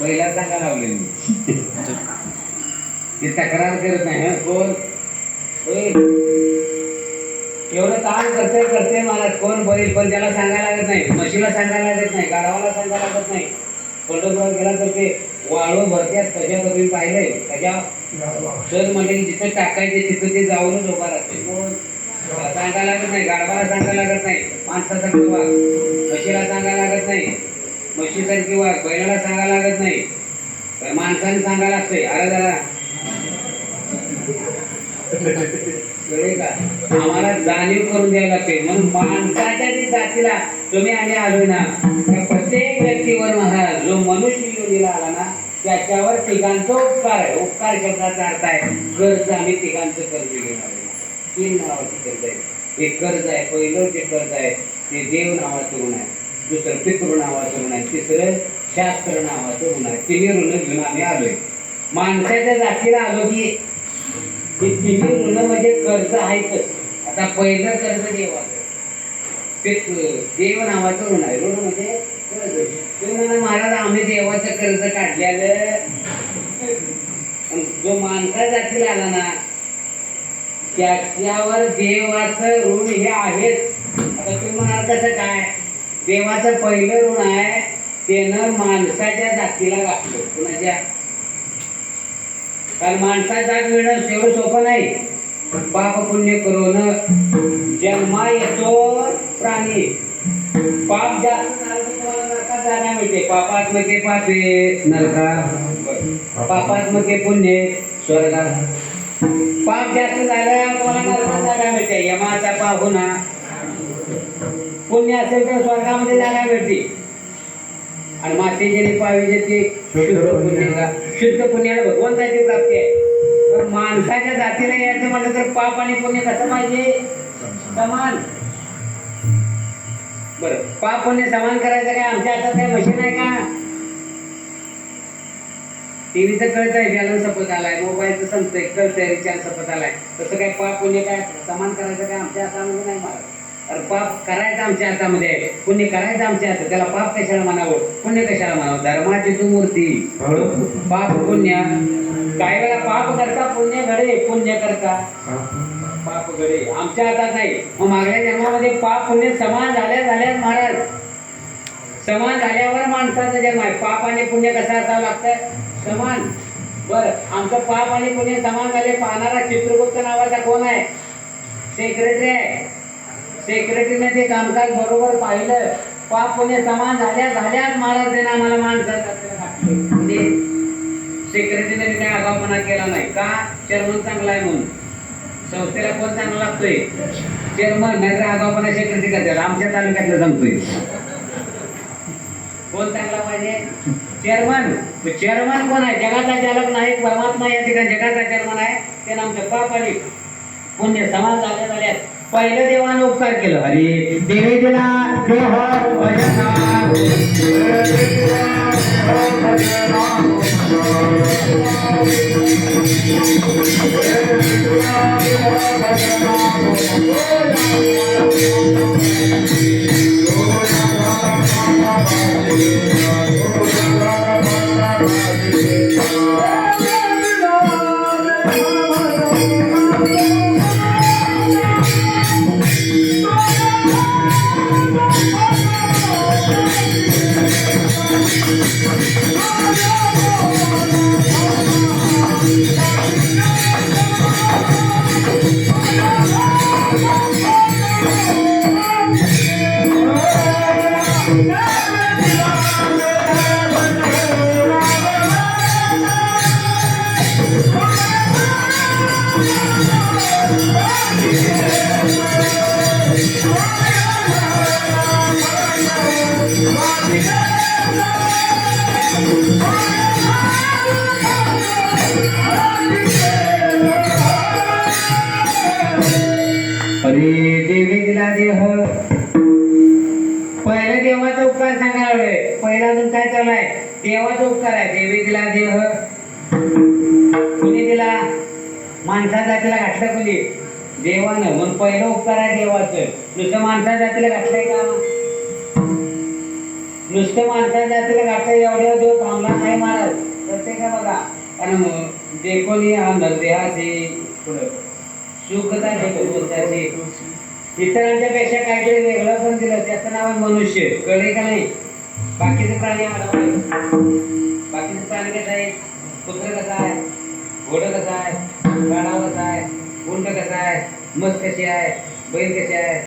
बैला सांगा लावले मी तक्रार करत नाही. हं, कोण? होय. एवढं काम करते करते मला कोण बैल पण त्याला सांगायला लागत नाही. म्हशीला सांगायला लागत नाही गाढवाला सांगायला लागत नाही. पंढरपुरात गेला तर ते वाळू भरत्यात कशा कमी पाहिलंय? कशा? सर म्हणजे जिथं टाकायचे तिथं ते जाऊनच उभा राहते. कोण सांगायला लागत नाही गाढवाला सांगायला लागत नाही. माणसाचा वाघ म्हशीला सांगायला लागत नाही. म्हशीसारखी वाघ बैलाला सांगायला लागत नाही. तर माणसाने सांगायला लागतंय. अरे दादा. आम्हाला जाणीव करून द्यायला लागते म्हणून माणसाच्या जातीला तुम्ही आम्ही आलो ना त्या प्रत्येक व्यक्तीवर महाराज जो मनुष्य योनीला आला ना त्याच्यावर तिघांचा उपकार आहे. उपकार शब्दाचा अर्थ आहे कर्ज आम्ही तिघांचं कर्ज घेणार तीन नावाची कर्ज आहे. एक कर्ज आहे पहिलं जे कर्ज आहे ते देव नावाचं गुण आहे. दुसरं पितृ नावाचं ऋण आहे तिसरं शास्त्र नावाचं ऋण आहे तिन्ही ऋण घेऊन आम्ही आलोय. माणसाच्या जातीला आलो की हे तिन्ही ऋण म्हणजे कर्ज आहेतच आता पहिलं कर्ज देवाचं. देव नावाचं ऋण आहे ऋण म्हणजे कर्ज. म्हणा महाराज आम्ही देवाचं कर्ज काढलेलं. जो माणसा जातीला आला ना त्याच्यावर देवाचं ऋण हे आहेच. आता तुम्ही म्हणाल कसं काय? देवाचं पहिलं ऋण आहे त्यानं माणसाच्या जातीला घातलं. कुणाच्या? कारण माणसाचा मिळणं तेवढं सोपं नाही. पाप पुण्य करून जन्मा येतो प्राणी. पाप जास्त झालं जागा मिळते. पापात्मके पापे नरका पापात्मके पुण्य स्वर्गा पाप जास्त झालं तुम्हाला नरका जागा मिळते. यमाचा पाप पुण्य असेल तर स्वर्गामध्ये जागा मिळते आणि मातेचे पाविजे ते शुद्ध पुण्याला शुद्ध पुण्याला भगवंताची प्राप्ती आहे. पण माणसाच्या जातीला यायचं म्हटलं तर पाप आणि पुण्य कसं पाहिजे? समान. बर पाप पुण्य समान करायचं काय? आमच्या हातात काय मशीन आहे का? टीव्हीचं कळत आहे बॅलन्स सपत आलाय मोबाईलचं संपतंय कळतंय रिचार्ज सपत आलाय. तसं काय पाप पुण्य काय? समान करायचं काय? आमच्या हातामध्ये नाही मला अरे पाप करायचं आमच्या हातामध्ये. पुण्य करायचं आमच्या हातात. त्याला पाप कशाला म्हणावं? पुण्य कशाला म्हणावं? धर्माची तू मूर्ती. पाप पुण्य. काही वेळा पाप करता पुण्य घडे. पुण्य करता. पाप घडे. आमच्या हातात नाही. मग मागल्या जन्मामध्ये पाप पुण्य समान झाल्या झाल्या महाराज. समान झाल्यावर माणसाचा जन्म आहे. पाप आणि पुण्य कसं असावं लागतं समान. बर. आमचं पाप आणि पुण्य समान झाले पाहणारा चित्रगुप्त नावाचा कोण आहे? सेक्रेटरी आहे. सेक्रेटरीने ते कामकाज बरोबर पाहिलं पाप पुण्य समान झाल्या झाल्याच महाराज त्याने आम्हाला माणसं म्हणजे सेक्रेटरीने काय आगावपणा केला नाही. का? चेअरमन चांगला आहे म्हणून. संस्थेला कोण चांगला लागतोय? चेअरमन नाहीतर आगावपणा सेक्रेटरी करतात. आमच्या तालुक्यातलं सांगतोय. कोण चांगला पाहिजे? चेअरमन चेअरमन कोण आहे? जगाचा चालक नाही परमात्मा या ठिकाणी जगाचा चेअरमन आहे. ते आमचं पाप आणि पुण्य समान झाल्या झाल्यात. पहिलं देवानं उपकार केलं. अरे देवी दिला देह हो, देवी. दिला देह पहिले देवाचा उपकार सांगायला पहिला अजून काय चालू आहे? देवाचा उपकार आहे. देवी. दिला देह कुणी दिला? माणसा जातीला घातलं कुणी? देवानं. म्हणून पहिलं उपकार आहे देवाचं. नुसतं माणसा जातीला घातलंय का? नुसतं माणसा जातीला घातलं एवढ्या देव थांबला नाही महाराज. तर ते बघा. कारण देखोनी हा नरदेहाची पुढं. सुखता देखोनी इतरांच्या पेक्षा काहीतरी वेगळं पण दिलं. त्याचं नाव आहे मनुष्य. कळे का नाही? बाकीचे प्राणी आम्हाला बाकीचे प्राणी कसं आहे? कुत्र कसं आहे? घोडं कसं आहे? गाडा कसा आहे? उंट कसा आहे? मस कशी आहे? बैल कशी आहे?